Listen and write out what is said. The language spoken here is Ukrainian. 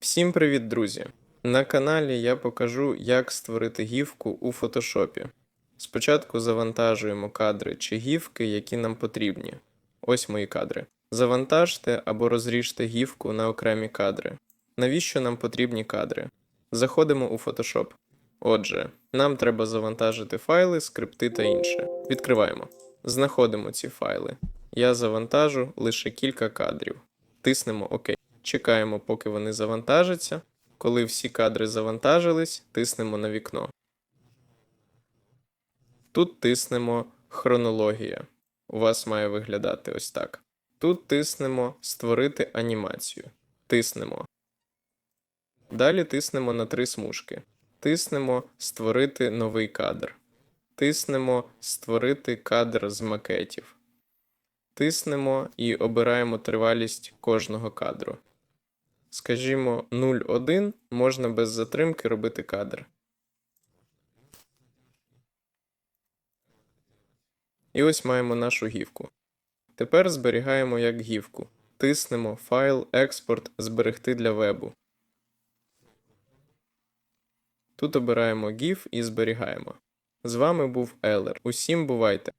Всім привіт, друзі! На каналі я покажу, як створити гівку у фотошопі. Спочатку завантажуємо кадри чи гівки, які нам потрібні. Ось мої кадри. Завантажте або розріжте гівку на окремі кадри. Навіщо нам потрібні кадри? Заходимо у Photoshop. Отже, нам треба завантажити файли, скрипти та інше. Відкриваємо. Знаходимо ці файли. Я завантажу лише кілька кадрів. Тиснемо ОК. Чекаємо, поки вони завантажаться. Коли всі кадри завантажились, тиснемо на вікно. Тут тиснемо хронологія. У вас має виглядати ось так. Тут тиснемо Створити анімацію. Тиснемо. Далі тиснемо на три смужки. Тиснемо Створити новий кадр. Тиснемо Створити кадр з макетів. Тиснемо і обираємо тривалість кожного кадру. Скажімо, 0,1 можна без затримки робити кадр. І ось маємо нашу гівку. Тепер зберігаємо як гівку. Тиснемо Файл, Експорт, Зберегти для вебу. Тут обираємо GIF і зберігаємо. З вами був Елер. Усім бувайте!